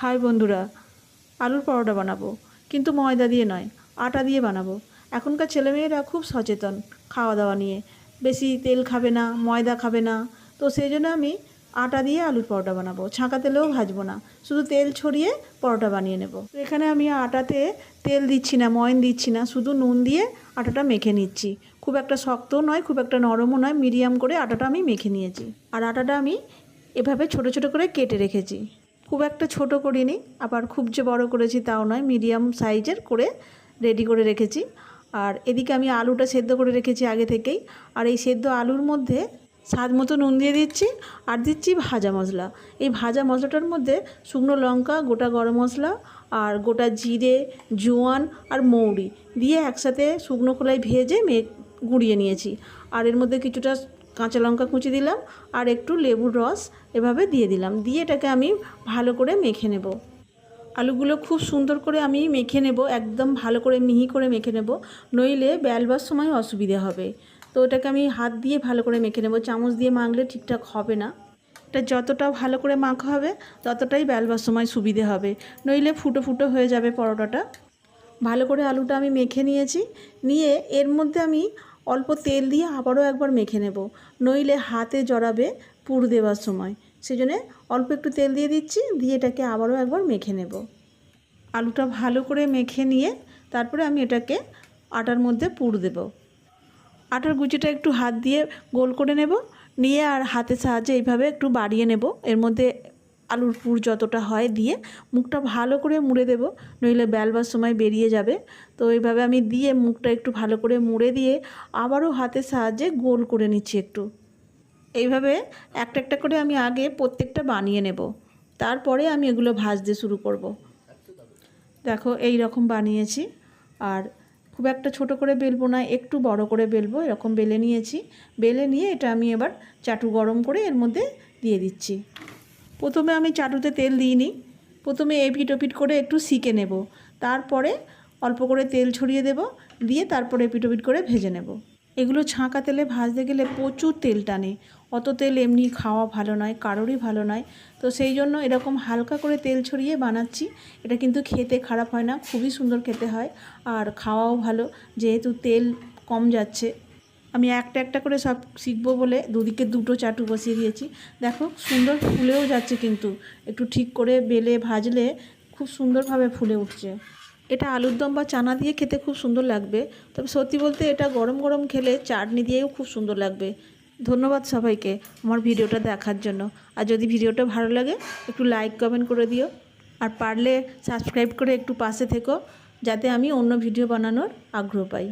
High বন্ধুরা, আলুর পরোটা বানাবো। কিন্তু ময়দা দিয়ে নয়, আটা দিয়ে বানাবো। এখনকার ছেলেমেয়েরা খুব সচেতন খাওয়া দাওয়া নিয়ে। বেশি তেল খাবে না, ময়দা খাবে না। তো সেই জন্য আমি আটা দিয়ে আলুর পরোটা বানাবো। ছাঁকা তেলেও ভাজবো না, শুধু তেল ছড়িয়ে পরোটা বানিয়ে নেব। তো এখানে আমি আটাতে তেল দিচ্ছি না, ময়ন দিচ্ছি না, শুধু নুন দিয়ে আটাটা মেখে নিচ্ছি। খুব একটা শক্তও নয়, খুব একটা নরমও নয়, মিডিয়াম করে আটাটা আমি মেখে নিয়েছি। আর আটাটা আমি এভাবে ছোট ছোট করে কেটে রেখেছি। খুব একটা ছোট করিনি, আবার খুব যে বড় করেছি তাও নয় মিডিয়াম সাইজের করে রেডি করে রেখেছি। আর এদিকে আমি আলুটা সেদ্ধ করে রেখেছি আগে থেকেই। আর এই সেদ্ধ আলুর মধ্যে স্বাদ মতো নুন দিয়ে দিচ্ছি, আর দিচ্ছি ভাজা মশলা। এই ভাজা মশলাটার মধ্যে শুকনো লঙ্কা, গোটা গরম মশলা, আর গোটা জিরে, জোয়ান, আর মৌরি দিয়ে একসাথে শুকনো খোলায় ভেজে মে গুঁড়িয়ে নিয়েছি। আর এর মধ্যে কিছুটা কাঁচা লঙ্কা কুচি দিলাম আর একটু লেবুর রস এভাবে দিয়ে দিলাম। দিয়ে এটাকে আমি ভালো করে মেখে নেব। আলুগুলো খুব সুন্দর করে আমি মেখে নেব, একদম ভালো করে মিহি করে মেখে নেব। নইলে বেলবার সময় অসুবিধে হবে। তো এটাকে আমি হাত দিয়ে ভালো করে মেখে নেব। চামচ দিয়ে মাখলে ঠিকঠাক হবে না। এটা যতটা ভালো করে মাখা হবে, ততটাই বেলবার সময় সুবিধে হবে। নইলে ফুটো ফুটো হয়ে যাবে পরোটাটা। ভালো করে আলুটা আমি মেখে নিয়েছি। নিয়ে এর মধ্যে আমি অল্প তেল দিয়ে আবারও একবার মেখে নেব। নইলে হাতে জড়াবে পুর দেওয়ার সময়। সেই জন্যে অল্প একটু তেল দিয়ে দিচ্ছি, দিয়ে এটাকে আবারও একবার মেখে নেব। আলুটা ভালো করে মেখে নিয়ে তারপরে আমি এটাকে আটার মধ্যে পুর দেব। আটার গুচিটা একটু হাত দিয়ে গোল করে নেব। নিয়ে আর হাতের সাহায্যে এইভাবে একটু বাড়িয়ে নেব। এর মধ্যে আলুর পুর যতটা হয় দিয়ে মুখটা ভালো করে মুড়ে দেব, নইলে বেলবার সময় বেরিয়ে যাবে। তো এইভাবে আমি দিয়ে মুখটা একটু ভালো করে মুড়ে দিয়ে আবারও হাতের সাহায্যে গোল করে নিচ্ছি একটু। এইভাবে একটা একটা করে আমি আগে প্রত্যেকটা বানিয়ে নেব। তারপরে আমি এগুলো ভাজতে শুরু করব। দেখো এই রকম বানিয়েছি। আর খুব একটা ছোট করে বেলবো না, একটু বড় করে বেলবো, এরকম বেলে নিয়েছি। বেলে নিয়ে এটা আমি এবার চাটু গরম করে এর মধ্যে দিয়ে দিচ্ছি। প্রথমে আমি চাটুতে তেল দিইনি। প্রথমে এপিট ওপিট করে একটু সিকে নেব। তারপরে অল্প করে তেল ছড়িয়ে দেব। দিয়ে তারপরে এপিট ওপিট করে ভেজে নেব। এগুলো ছাঁকা তেলে ভাজতে গেলে প্রচুর তেল টানে। অত তেল এমনি খাওয়া ভালো নয়, কারোরই ভালো নয়। তো সেই জন্য এরকম হালকা করে তেল ছড়িয়ে বানাচ্ছি। এটা কিন্তু খেতে খারাপ হয় না, খুবই সুন্দর খেতে হয়। আর খাওয়াও ভালো, যেহেতু তেল কম যাচ্ছে। আমি একটা একটা করে সব শিখব বলে দুদিকে দুটো চাটু বসিয়ে দিয়েছি। দেখো, সুন্দর ফুলেও যাচ্ছে কিন্তু। একটু ঠিক করে বেলে ভাজলে খুব সুন্দরভাবে ফুলে উঠছে। এটা আলুর দম বা চানা দিয়ে খেতে খুব সুন্দর লাগবে। তবে সত্যি বলতে এটা গরম গরম খেলে চাটনি দিয়েও খুব সুন্দর লাগবে। ধন্যবাদ সবাইকে আমার ভিডিওটা দেখার জন্য। আর যদি ভিডিওটা ভালো লাগে, একটু লাইক কমেন্ট করে দিও। আর পারলে সাবস্ক্রাইব করে একটু পাশে থেকো, যাতে আমি অন্য ভিডিও বানানোর আগ্রহ পাই।